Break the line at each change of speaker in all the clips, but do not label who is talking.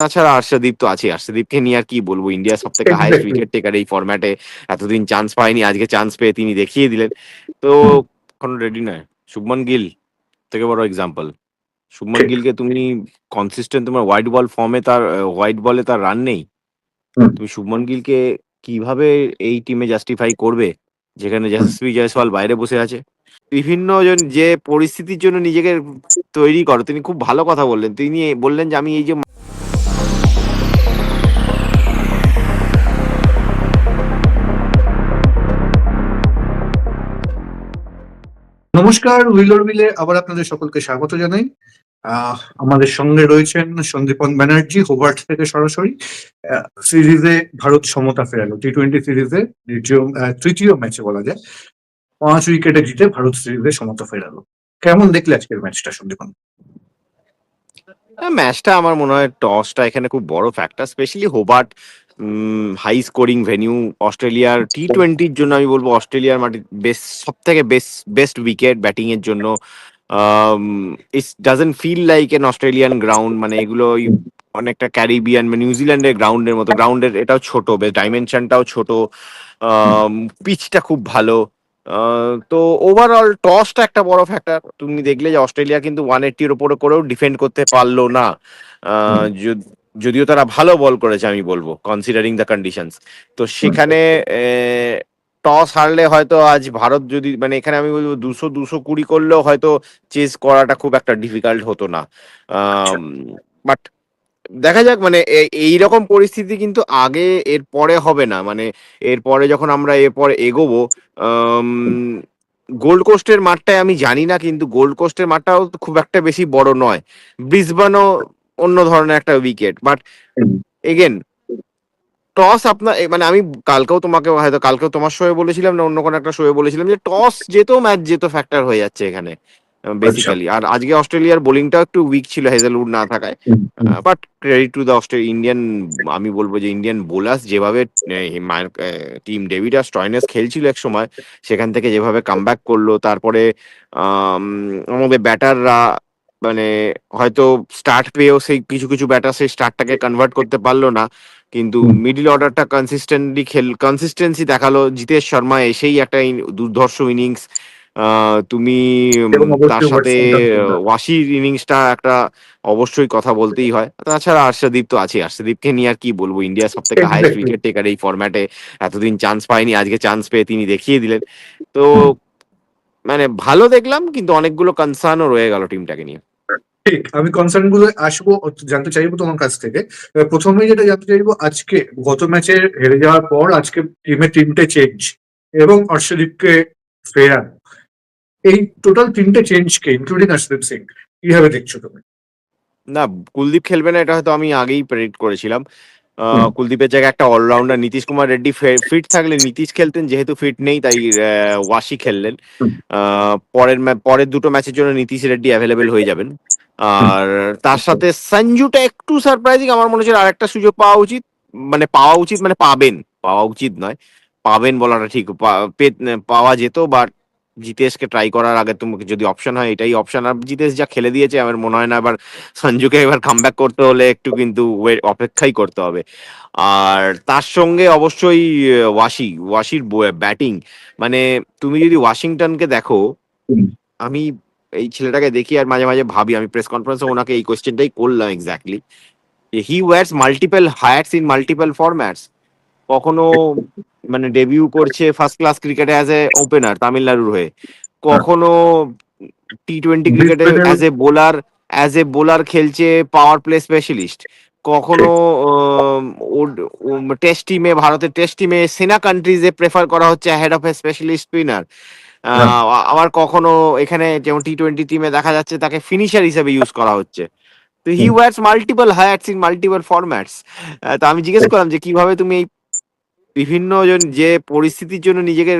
তাছাড়া হর্ষদীপ তো আছে হর্ষদীপকে নিয়ে আর কি বলব? ইন্ডিয়ার সব থেকে হাইয়েস্ট উইকেট টেকার এই ফরম্যাটে এতদিন চান্স পায়নি আজকে চান্স পেয়ে তিনি দেখিয়ে দিলেন। তো। এখন রেডি নয়। শুভমন গিল থেকে বড় এক্সাম্পল শুভমন গিলকে তুমি কনসিস্টেন্ট তোমার হোয়াইট বল ফর্মে তার হোয়াইট বলে তার রান নেই। তুমি শুভমন গিলকে কীভাবে এই টিমে জাস্টিফাই করবে? যেখানে যশস্বী জয়সওয়াল বাইরে বসে আছে। বিভিন্ন জন যে পরিস্থিতির জন্য নিজেকে তৈরি করো তিনি খুব ভালো কথা বললেন। তিনি বললেন যে আমি এই যে
নমস্কার, উইলোর মিলে আবার আপনাদের সকলকে স্বাগত জানাই। আমাদের সঙ্গে রয়েছেন সন্দীপন ব্যানার্জি হোবার্ট থেকে সরাসরি। সিরিজে ভারত সমতা ফেরালো টি টোয়েন্টি সিরিজে তৃতীয় ম্যাচে বলা যায়। পাঁচ উইকেটে জিতে ভারত সিরিজে সমতা ফেরালো। কেমন দেখলে আজকের ম্যাচটা, সন্দীপন?
ম্যাচটা আমার মনে হয় টসটা এখানে খুব বড় factor specially Hobart high scoring venue অস্ট্রেলিয়ার টি টোয়েন্টির জন্য আমি বলব অস্ট্রেলিয়ার মাটি বেস্ট সব থেকে বেস্ট বেস্ট উইকেট ব্যাটিং এর জন্য। It's doesn't feel like an Australian ground মানে এগুলো অনেকটা ক্যারিবিয়ান মানে নিউজিল্যান্ডের গ্রাউন্ডের মতো। গ্রাউন্ডের এটাও ছোট বেশ ডাইমেনশনটাও ছোট। পিচটা খুব ভালো। তো ওভারঅল টসটা একটা বড় ফ্যাক্টর তুমি দেখলে যে অস্ট্রেলিয়া কিন্তু ওয়ান এইটির ওপরে করেও ডিফেন্ড করতে পারল না। যদ- যদিও তারা ভালো বল করেছে, আমি বলব কনসিডারিং দ্য কন্ডিশনস তো সেখানে টস হারলে হয়তো আজ ভারত যদি মানে এখানে আমি বলব দুশো দুশো কুড়ি করলেও হয়তো চেস করাটা খুব একটা ডিফিকাল্ট হতো না। বাট দেখা যাক মানে এ- এইরকম পরিস্থিতি কিন্তু আগে এর পরে হবে না। মানে এরপরে যখন আমরা এরপরে এগোবো গোল্ড কোস্টের মাঠটায় আমি জানি না, কিন্তু গোল্ড কোস্টের মাঠটাও খুব একটা বেশি বড় নয়। ব্রিসবানও অন্য ধরনের একটা উইকেট। বাট এগেন টস আপনার মানে আমি কালকেও তোমাকে হয়তো কালকেও তোমার শোয়ে বলেছিলাম না অন্য কোনো একটা শোয়ে বলেছিলাম যে টস যেত ম্যাচ যেত ফ্যাক্টর হয়ে যাচ্ছে এখানে বেসিক্যালি আর আজকে অস্ট্রেলিয়ার বোলিংটাও একটু উইক ছিল হেজেলউড না থাকায়। But credit to the Australia Indian আমি বলব যে ইন্ডিয়ান বোলার্স যেভাবে টিম ডেভিড আর স্টয়নেস খেলছিল এক সময় সেখান থেকে যেভাবে কামব্যাক করল তারপরে আম, আমাদের ব্যাটাররা মানে হয়তো স্টার্ট পেয়েও সেই কিছু কিছু ব্যাটার সেই স্টার্টটাকে কনভার্ট করতে পারল না। কিন্তু মিডিল অর্ডারটা কনসিস্টেন্টলি খেল কনসিস্টেন্সি দেখাল। জিতেশ শর্মা এসেই একটা দুর্ধর্ষ ইনিংস তুমি তার সাথে ওয়াসির ইনিংসটা একটা অবশ্যই কথা বলতেই হয়। তাছাড়া হর্ষদীপ তো আছে হর্ষদীপকে নিয়ে আর কি বলব? ইন্ডিয়ার সব থেকে
Exactly.
উইকেট টেকার এই ফরম্যাটে এতদিন চান্স পায়নি আজকে চান্স পেয়ে তিনি দেখিয়ে দিলেন। তো মানে ভালো দেখলাম কিন্তু অনেকগুলো কনসার্নও রয়ে গেল টিমটাকে নিয়ে।
ঠিক আমি কনসার্নগুলো আসব, জানতে চাইব তোমার কাছ থেকে। প্রথমে যেটা জানতে চাইব, আজকে গত ম্যাচে হেরে যাওয়ার পর আজকে টিমে তিনটে চেঞ্জ এবং অর্শদীপকে ফেরানো। এই টোটাল তিনটে চেঞ্জকে ইনক্লুডিং অর্শদীপ সিং, কীভাবে দেখছ তুমি?
না, কুলদীপ খেলবে না, এটা হয়তো আমি আগেই প্রেডিক্ট করেছিলাম। কুলদীপের জায়গায় একটা অলরাউন্ডার নীতিশ কুমার রেড্ডি ফিট থাকলে নীতিশ খেলতেন যেহেতু ফিট নেই তাই ওয়াশি খেললেন। পরের পরের দুটো ম্যাচের জন্য নীতিশ রেড্ডি অ্যাভেলেবেল হয়ে যাবেন। আর তার সাথে সঞ্জুটা একটু সারপ্রাইজিং আমার মনে হচ্ছে আরেকটা সুযোগ পাওয়া উচিত মানে পাওয়া উচিত মানে পাবেন পাওয়া উচিত নয় পাবেন বলাটা ঠিক পাওয়া যেত বাট জিতেশকে ট্রাই করার আগে তোমাকে যদি অপশন হয় এটাই অপশন আর জিতেশ যা খেলে দিয়েছে আমার মনে হয় না আবার সঞ্জুকে এবার কামব্যাক করতে হলে একটু কিন্তু অপেক্ষাই করতে হবে। আর তার সঙ্গে অবশ্যই ওয়াশি ওয়াশির ব্যাটিং মানে তুমি যদি ওয়াশিংটনকে দেখো আমি এই ছেলেটাকে দেখি আর মাঝে মাঝে ভাবি আমি প্রেস কনফারেন্সে ওনাকে এই কোয়েশ্চেনটাই করলাম exactly he wears multiple hats in multiple formats কখনো মানে ডেবিউ করছে ফার্স্ট ক্লাস ক্রিকেটে অ্যাজ এ ওপেনার তামিলনাড়ুর হয়ে। কখনো টি টোয়েন্টি ক্রিকেটে as a bowler as a bowler খেলছে পাওয়ার প্লে স্পেশালিস্ট কখনো টেস্ট টিমে ভারতের টেস্ট টিমে সেনা কান্ট্রিজে প্রেফার করা হচ্ছে head of a specialist spinner আবার কখনো এখানে যেমন টি টোয়েন্টি টিমে দেখা যাচ্ছে তাকে ফিনিশার হিসেবে ইউজ করা হচ্ছে। তো he. Wears multiple hats in multiple formats তো আমি জিজ্ঞেস করলাম যে কীভাবে তুমি এই বিভিন্ন জন যে পরিস্থিতির জন্য নিজেকে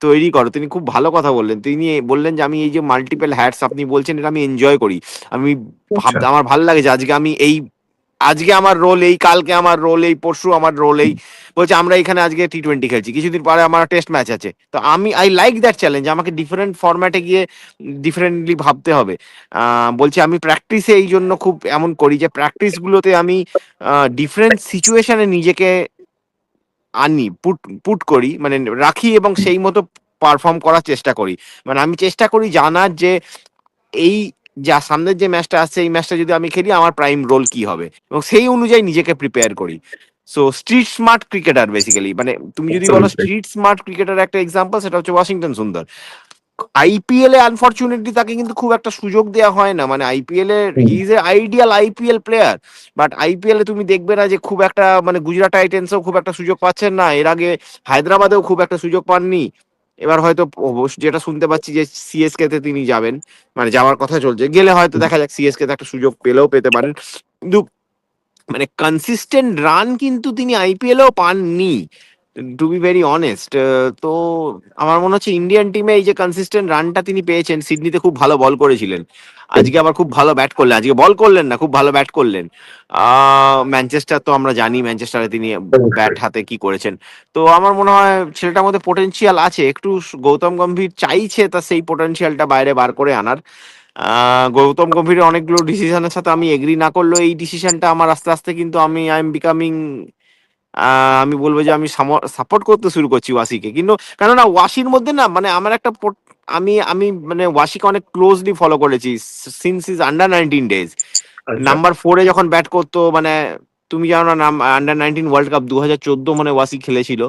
তৈরি করো তিনি খুব ভালো কথা বললেন। তিনি বললেন যে আমি এই যে মাল্টিপল হ্যাটস আপনি বলছেন এটা আমি এনজয় করি। আমি ভাব
আচ্ছা।
আমার ভালো লাগে যে আজকে আমি এই আজকে আমার রোল এই কালকে আমার রোল এই পরশু আমার রোল এই। বলছে আমরা এখানে আজকে টি টোয়েন্টি খেলছি কিছুদিন পরে আমার টেস্ট ম্যাচ আছে। তো আমি আই লাইক দ্যাট চ্যালেঞ্জ আমাকে ডিফারেন্ট ফরম্যাটে গিয়ে ডিফারেন্টলি ভাবতে হবে। আহ, বলছি আমি প্র্যাকটিসে এই জন্য খুব এমন করি যে প্র্যাকটিসগুলোতে আমি ডিফারেন্ট সিচুয়েশনে নিজেকে আনি পুট পুট করি মানে রাখি এবং সেই মতো পারফর্ম করার চেষ্টা করি। মানে আমি চেষ্টা করি জানার যে এই যা সামনের যে ম্যাচটা আসছে এই ম্যাচটা যদি আমি খেলি আমার প্রাইম রোল কি হবে? এবং সেই অনুযায়ী নিজেকে প্রিপেয়ার করি। So street smart cricketer basically মানে তুমি যদি বলো স্ট্রিট স্মার্ট ক্রিকেটার একটা এক্সাম্পল সেটা হচ্ছে ওয়াশিংটন সুন্দর। আইপিএল এ আনফরচুনেটলি তাকে কিন্তু খুব একটা সুযোগ দেওয়া হয় না। মানে IPL A is a ideal IPL player but IPL এ তুমি দেখবে না যে খুব একটা মানে গুজরাট টাইটেন্সও খুব একটা সুযোগ পাচ্ছেন না। এর আগে হায়দ্রাবাদেও খুব একটা সুযোগ পাননি। এবার হয়তো যেটা শুনতে পাচ্ছি যে সিএসকে তে তিনি যাবেন। মানে যাওয়ার কথা চলছে। গেলে হয়তো দেখা যাক সিএসকে তে একটা সুযোগ পেলেও পেতে পারেন। কিন্তু মানে কনসিস্টেন্ট রান কিন্তু তিনি আইপিএলেও পাননি। টু বি ভেরি অনেস্ট তো আমার মনে হচ্ছে ইন্ডিয়ান টিমে এই যে কনসিস্টেন্ট রানটা তিনি পেয়েছেন সিডনিতে খুব ভালো বল করেছিলেন। আজকে আবার খুব ভালো ব্যাট করলেন, আজকে বল করলেন না, খুব ভালো ব্যাট করলেন। ম্যানচেস্টার তো আমরা জানি ম্যানচেস্টারে তিনি ব্যাট হাতে কি করেছেন। তো আমার মনে হয় ছেলেটার মধ্যে পোটেনশিয়াল আছে, একটু গৌতম গম্ভীর চাইছে তা সেই পোটেনশিয়ালটা বাইরে বার করে আনার। গৌতম গম্ভীরের অনেকগুলো ডিসিশনের সাথে আমি এগ্রি না করলেও এই ডিসিশনটা আমার আস্তে আস্তে কিন্তু আমি আই এম বিকামিং আমি বলব যে আমি সাপোর্ট করতে শুরু করছি ওয়াসিকে। কিন্তু কেননা ওয়াসির মধ্যে না মানে আমার একটা আমি আমি মানে ওয়াসিকে অনেক ক্লোজলি ফলো করেছি since is under nineteen days. Number ফোরে যখন ব্যাট করতো মানে তুমি জানো না আন্ডার নাইনটিন ওয়ার্ল্ড কাপ দু হাজার চোদ্দ মানে ওয়াসি খেলেছিল।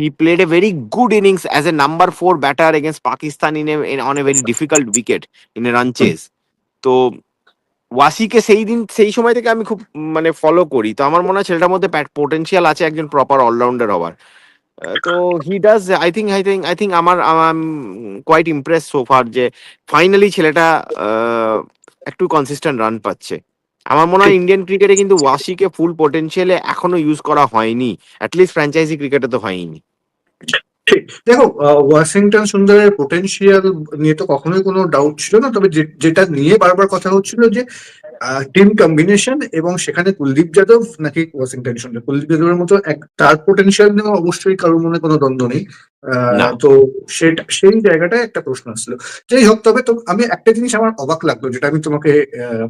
He played a very good innings as a number four batter against Pakistan in a on a very difficult wicket in a run chase তো ওয়াসিকে সেই দিন সেই সময় থেকে আমি খুব মানে ফলো করি। তো আমার মনে হয় ছেলেটার মধ্যে পোটেনশিয়াল আছে একজন প্রপার অলরাউন্ডার হওয়ার। আহ, তো he does I think I think I think আমার কোয়াইট ইমপ্রেস সোফার যে ফাইনালি ছেলেটা একটু কনসিস্টেন্ট রান পাচ্ছে। আমার মনে হয় ইন্ডিয়ান ক্রিকেটে কিন্তু ওয়াসিকে ফুল পোটেনশিয়ালে এখনও ইউজ করা হয়নি। অ্যাটলিস্ট ফ্র্যাঞ্চাইজি ক্রিকেটে তো হয়নি
ঠিক দেখো ওয়াশিংটন সুন্দরের পোটেনশিয়াল নিয়ে তো কখনোই কোনো ডাউট ছিল না তবে যেটা নিয়ে বারবার কথা হচ্ছিল যে টিম কম্বিনেশন এবং সেখানে কুলদীপ যাদব নাকি ওয়াশিংটন সুন্দর। কুলদীপ যাদবের মতো এক তার পোটেনশিয়াল নিয়ে অবশ্যই কারোর মনে কোনো দ্বন্দ্ব নেই। তো সেটা সেই জায়গাটায় একটা প্রশ্ন আসলো। যাই হোক তবে তো আমি একটা জিনিস আমার অবাক লাগল যেটা আমি তোমাকে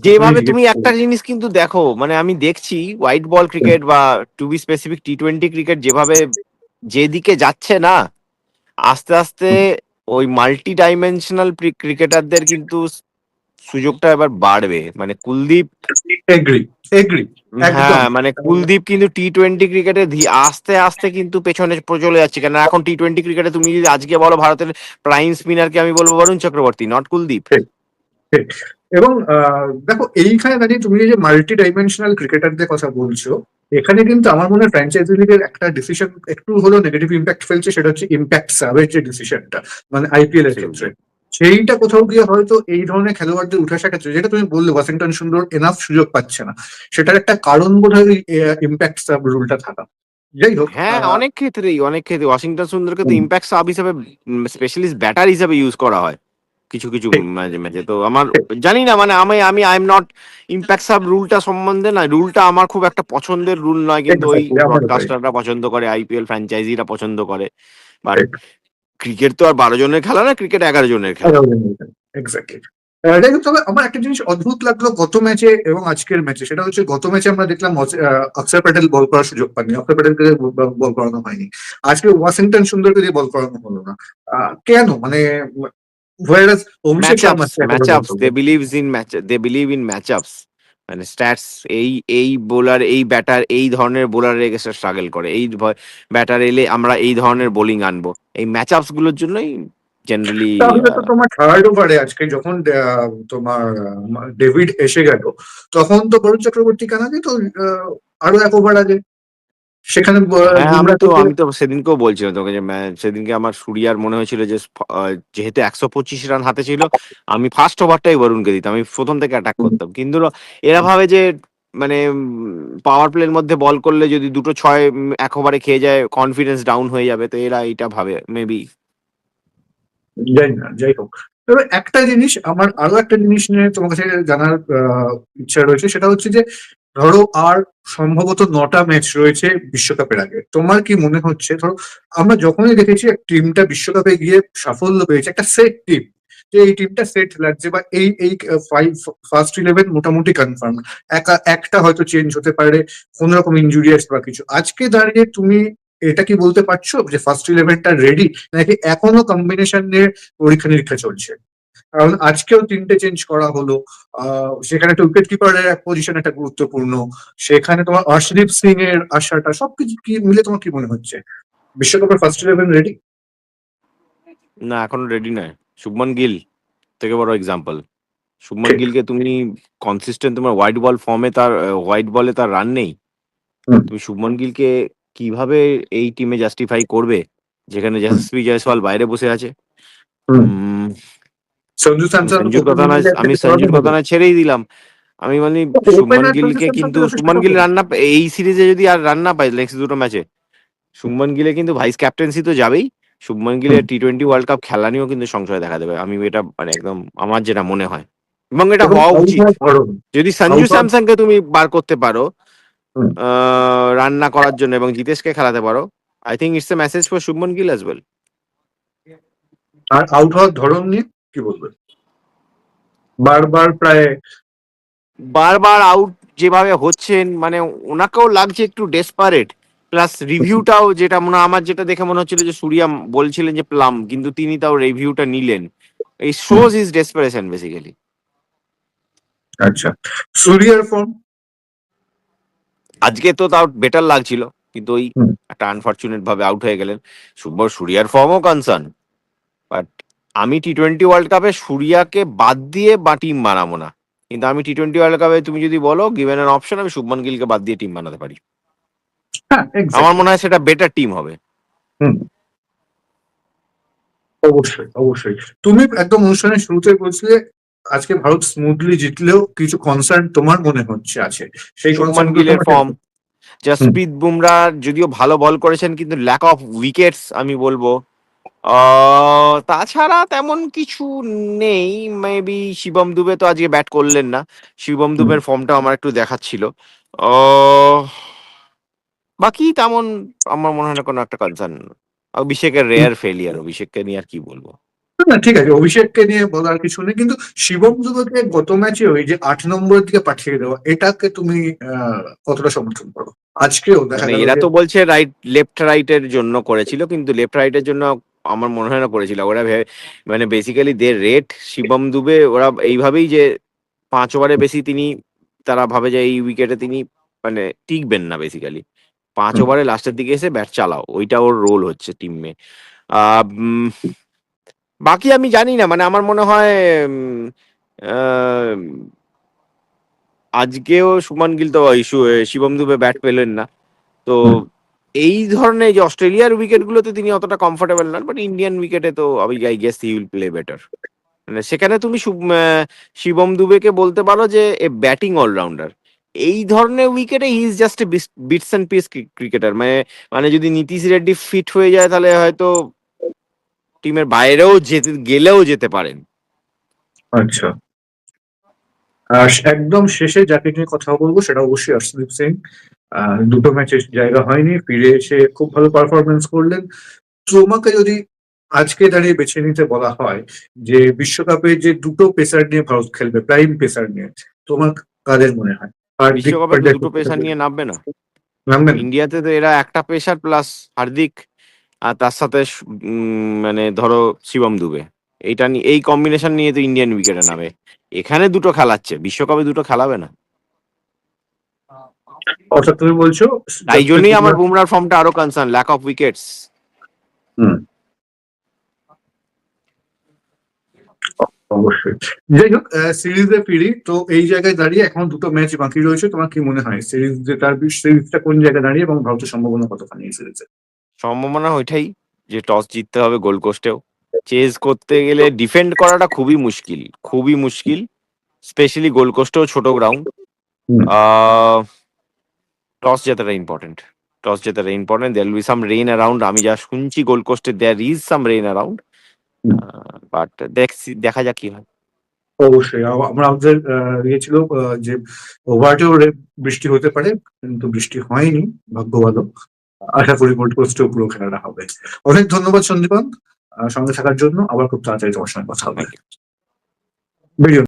যেভাবে তুমি একটা জিনিস কিন্তু দেখো মানে আমি দেখছি হোয়াইট বল ক্রিকেট বা to be specific T twenty cricket যেভাবে যেদিকে যাচ্ছে না আস্তে আস্তে ওই মাল্টি ডাইমেনশনাল ক্রিকেটারদের কিন্তু সুযোগটা এবার বাড়বে। মানে কুলদীপ। হ্যাঁ মানে কুলদীপ কিন্তু টি টোয়েন্টি ক্রিকেটে আস্তে আস্তে কিন্তু পেছনে চলে যাচ্ছে। কেন এখন টি টোয়েন্টি ক্রিকেটে তুমি যদি আজকে বলো ভারতের প্রাইম স্পিনারকে আমি বলব বরুণ চক্রবর্তী নট কুলদীপ।
এবং দেখো এইখানে দাঁড়িয়ে তুমি যে মাল্টি ডাইমেনশনাল ক্রিকেটারদের কথা বলছো এখানে কিন্তু আমার মনে হয় ফ্র্যাঞ্চাইজি লিগের একটা ডিসিশন একটু হলেও নেগেটিভ ইম্প্যাক্ট ফেলছে সেটা হচ্ছে ইম্প্যাক্ট সাবের যে ডিসিশনটা মানে আইপিএল এর ক্ষেত্রে। সেইটা কোথাও গিয়ে হয়তো এই ধরনের খেলোয়াড়দের উঠে আসার ক্ষেত্রে যেটা তুমি বললে ওয়াশিংটন সুন্দর এনাফ সুযোগ পাচ্ছে না সেটার একটা কারণ বোধ হয় ইম্প্যাক্ট সাব রুলটা থাকা। যাই হোক
হ্যাঁ অনেক ক্ষেত্রেই অনেক ক্ষেত্রে। ওয়াশিংটন সুন্দরকে তো ইম্প্যাক্ট সাব হিসাবে স্পেশালিস্ট ব্যাটার হিসাবে ইউজ করা হয়। কিছু কিছু। মাঝে মাঝে। তো আমার জানি না মানে আমি আমি I am not impact sub রুলটা সম্বন্ধে না রুলটা আমার খুব একটা পছন্দের রুল নয় কিন্তু ওই। ব্রডকাস্টাররা পছন্দ করে আইপিএল ফ্র্যাঞ্চাইজিরা পছন্দ করে। বাট ক্রিকেট তো আর বারো জনের খেলা না ক্রিকেট এগারো জনের খেলা।
এক্স্যাক্টলি তবে আমার একটা জিনিস অদ্ভুত লাগল গত ম্যাচে এবং আজকের ম্যাচে সেটা হচ্ছে গত ম্যাচে আমরা দেখলাম অক্ষর প্যাটেল বল করার সুযোগ পাননি। অক্ষর প্যাটেলকে বল করানো হয়নি। আজকে ওয়াশিংটন সুন্দরকে দিয়ে বল করানো হলো না। কেন? মানে whereas Sharma
matchups matchups they believes in match they believe in matchups মানে স্ট্যাটস এই এই বোলার এই ব্যাটার এই ধরনের বোলারের এগেস্টে স্ট্রাগল করে। এই ব্যাটার এলে আমরা এই ধরনের বোলিং আনব। এই ম্যাচআপসগুলোর জন্যই জেনারেলি
তাহলে তো তোমার থার্ড ওভারে আজকে যখন আহ, তোমার ডেভিড এসে গেল তখন তো বরুণ চক্রবর্তী কেন তো আহ, আরও এক ওভার আগে। সেখানে
হ্যাঁ আমি
বুমরাহ
তো আমি তো সেদিনকেও বলছিলাম তোকে যে সেদিনকে আমার সুরিয়ার মনে হয়েছিল যে যেহেতু একশো পঁচিশ রান হাতে ছিল আমি ফার্স্ট ওভারটাই বরুণকে দিতাম আমি প্রথম থেকে অ্যাটাক করতাম। কিন্তু এরা ভাবে যে মানে পাওয়ার প্লের মধ্যে বল করলে যদি দুটো ছয় এক ওভারে খেয়ে যায় কনফিডেন্স ডাউন হয়ে যাবে তো এরা এইটা ভাবে মেবি
যাই না যাই হোক। তবে একটা জিনিস, আমার আরও একটা জিনিস নিয়ে তোমার কাছে জানার ইচ্ছা রয়েছে, সেটা হচ্ছে যে, ধরো আর সম্ভবত নটা ম্যাচ রয়েছে বিশ্বকাপের আগে। তোমার কি মনে হচ্ছে? ধরো, আমরা যখনই দেখেছি টিমটা বিশ্বকাপে গিয়ে সাফল্য পেয়েছে, একটা সেট টিম যে এই টিমটা সেট লাগছে বা এই এই ফাইভ ফার্স্ট ইলেভেন মোটামুটি কনফার্ম একা, একটা হয়তো চেঞ্জ হতে পারে, কোন রকম ইনজুরিয়াস বা কিছু। আজকে দাঁড়িয়ে তুমি এটা কি বলতে পারছ যে ফার্স্ট ইলেভেনটা রেডি নাকি এখনও কম্বিনেশন নিয়ে পরীক্ষা নিরীক্ষা চলছে? কারণ আজকেও তিনটে চেঞ্জ করা হলো। সেখানে একটা উইকেট কিপারের এক পজিশন একটা গুরুত্বপূর্ণ। সেখানে তোমার অর্শদীপ সিং এর আশাটা সবকিছু কি মিলে তোমার কি মনে হচ্ছে? বিশ্বকাপের ফার্স্ট ইলেভেন রেডি
না এখনও রেডি নয়। শুভমান গিল থেকে বড় এক্সাম্পল শুভমান। গিলকে তুমি কনসিস্টেন্ট তোমার হোয়াইট বল ফর্মে তার হোয়াইট বলে তার রান নেই। তুমি শুভমন গিলকে কীভাবে এই টিমে জাস্টিফাই করবে? যেখানে যশস্বী জয়সওয়াল বাইরে বসে আছে।
সঞ্জু
সঞ্জুর কথা না আমি সঞ্জুর কথা না ছেড়েই দিলাম। আমি মানে
opener
গিলকে কিন্তু
যথেষ্ট
গিল
হবে।
রান না পে- এই সিরিজে যদি আর রান না পায় নেক্সট দুটো ম্যাচে শুভমন গিলে কিন্তু ভাইস ক্যাপ্টেন্সি তো যাবেই। শুভমন গিলের টি টোয়েন্টি ওয়ার্ল্ড কাপ খেলা নিয়েও কিন্তু সংশয় দেখা দেবে। আমি এটা মানে একদম আমার যেটা মনে হয়। এবং এটা হওয়া উচিত। যদি সঞ্জু
of-
তুমি বার করতে পারো
হুম।
রান করার জন্য এবং জিতেশকে খেলাতে পারো। I think it's a message for Shubman Gill as well
R out হওয়ার ধরন নিয়ে কি বলবে বারবার প্রায়
বারবার আউট যেভাবে হচ্ছেন মানে ওনাকেও লাগছে একটু ডেসপারেট প্লাস রিভিউটাও যেটা মনে আমার যেটা দেখে মনে হচ্ছিল যে সুরিয়া বলছিলেন যে প্লাম কিন্তু তিনি তাও রিভিউটা নিলেন। এই শোজ ইজ ডেসপারেশন বেসিক্যালি
আচ্ছা। সুরিয়ার ফর্ম
আজকে তো তাও বেটার লাগছিল কিন্তু ওই একটা আনফর্চুনেট ভাবে আউট হয়ে গেলেন। সুব্বর সুরিয়ার ফর্মও কনসার্ন বাট আমি টি টোয়েন্টি ওয়ার্ল্ড কাপে সুরিয়াকে বাদ দিয়ে বা টিম বানাবো না। কিন্তু আমি টি টোয়েন্টি ওয়ার্ল্ড কাপে তুমি যদি বলো গিভেন অ্যান অপশন আমি শুভমান গিলকে বাদ দিয়ে টিম বানাতে পারি।
হ্যাঁ
আমার মনে হয় সেটা বেটার টিম হবে।
অবশ্যই অবশ্যই। তুমি একদম অনুষ্ঠানের শুরুতে বলছিলে আজকে ভারত স্মুথলি জিতলেও কিছু কনসার্ন তোমার মনে হচ্ছে আছে। সেই গুলো
গিলের ফর্ম জসপ্রীত বুমরা যদিও ভালো বল করেছেন কিন্তু ল্যাক অফ উইকেটস আমি বলব। তাছাড়া তেমন কিছু নেই। মেবি শিবম দুবে তো আজকে ব্যাট করলেন না। শিবম দুবের ফর্মটা আমার একটু দেখাচ্ছিল। বাকি তেমন আমার মনে হয় না কোনো একটা কনসার্ন অভিষেকের রেয়ার ফেলিয়ার অভিষেককে নিয়ে আর কি বলব?
না ঠিক আছে অভিষেককে নিয়ে বলার কিছু নেই কিন্তু শিবম দুবেকে গত ম্যাচে ওই যে আট নম্বরের দিকে পাঠিয়ে দেওয়া এটাকে তুমি কতটা সমর্থন করো? আজকেও দেখা
মানে এরা তো বলছে রাইট লেফট রাইট এর জন্য করেছিল কিন্তু লেফট রাইট এর জন্য আমার মনে হয় না করেছিল। ওরা মানে basically they rate Shivam Dube ওরা এইভাবেই যে পাঁচ ওভারে বেশি তিনি তারা ভাবে যে এই উইকেটে তিনি মানে টিকবেন না বেসিক্যালি পাঁচ ওভারে লাস্টের দিকে এসে ব্যাট চালাও ওইটা ওর রোল হচ্ছে টিমে বাকি আমি জানি না মানে আমার মনে হয় আজকেও সুমান গিল তো শু- শিবম দুবে ব্যাট পেলেন না। তো এই ধরনের যে অস্ট্রেলিয়ার উইকেট গুলোতে তিনি অতটা কমফোর্টেবল নন বাট ইন্ডিয়ান উইকেটে তো আমি I guess he will play better মানে সেখানে তুমি শিবম দুবেকে বলতে পারো যে, এ ব্যাটিং অলরাউন্ডার এই ধরনের উইকেটে he is just bits and pieces cricketer মানে মানে যদি নীতিশ রেড্ডি ফিট হয়ে যায়, তাহলে হয়তো টিমের বাইরেও যেতে গেলেও যেতে পারেন।
আচ্ছা। আর একদম শেষে যাকে নিয়ে কথা বলব সেটা অবশ্যই অর্শদীপ সিং। দুটো ম্যাচে জায়গা হয়নি ফিরে এসে খুব ভালো পারফরমেন্স করলেন। তোমাকে যদি আজকে দাঁড়িয়ে বেছে নিতে বলা হয় যে বিশ্বকাপে যে দুটো পেসার নিয়ে ভারত খেলবে প্রাইম পেসার নিয়ে তোমার কাদের মনে হয়? আর
বিশ্বকাপে দুটো পেশা নিয়ে নামবে না।
নামবেন
ইন্ডিয়াতে তো এরা একটা পেশার প্লাস হার্দিক আর তার সাথে উম, মানে ধরো শিবম দুবে। এইটা নিয়ে এই কম্বিনেশন নিয়ে তো ইন্ডিয়ান উইকেটে নামে। এখানে দুটো খেলাচ্ছে বিশ্বকাপে দুটো খেলাবে না।
অর্থাৎ তুমি বলছো
তাই জন্যই আমার বুমরার ফর্মটা আরও কনসার্ন ল্যাক অফ উইকেটস
অবশ্যই। যাই হোক সিরিজে ফিরি তো এই জায়গায় দাঁড়িয়ে এখন দুটো ম্যাচ বাকি রয়েছে। তোমার কি মনে হয়? সিরিজ জেতার সিরিজটা কোন জায়গায় দাঁড়িয়ে এবং ভারতের সম্ভাবনা কতখানি এই সিরিজে
সম্ভাবনা ওইটাই যে টস জিততে হবে গোল কোস্টেও চেজ করতে গেলে ডিফেন্ড করাটা খুবই মুশকিল খুবই মুশকিল স্পেশালি গোল কোস্টেও ছোট গ্রাউন্ড। টস জেতাটা important toss জেতাটা important there will be some rain around আমি যা শুনছি Gold কোস্টে there is some rain around but দেখছি দেখা যাক কি হয়।
অবশ্যই আমরা আমাদের ইয়ে ছিল যে ওভারটেও বৃষ্টি হতে পারে কিন্তু বৃষ্টি হয়নি ভাগ্য ভালো আশা করি গোল্ড কোস্টেও পুরো খেলাটা হবে। অনেক ধন্যবাদ সন্দীপন। সঙ্গে থাকার জন্য আবার খুব তাড়াতাড়ি তোমার সঙ্গে কথা হবে। ভিডিও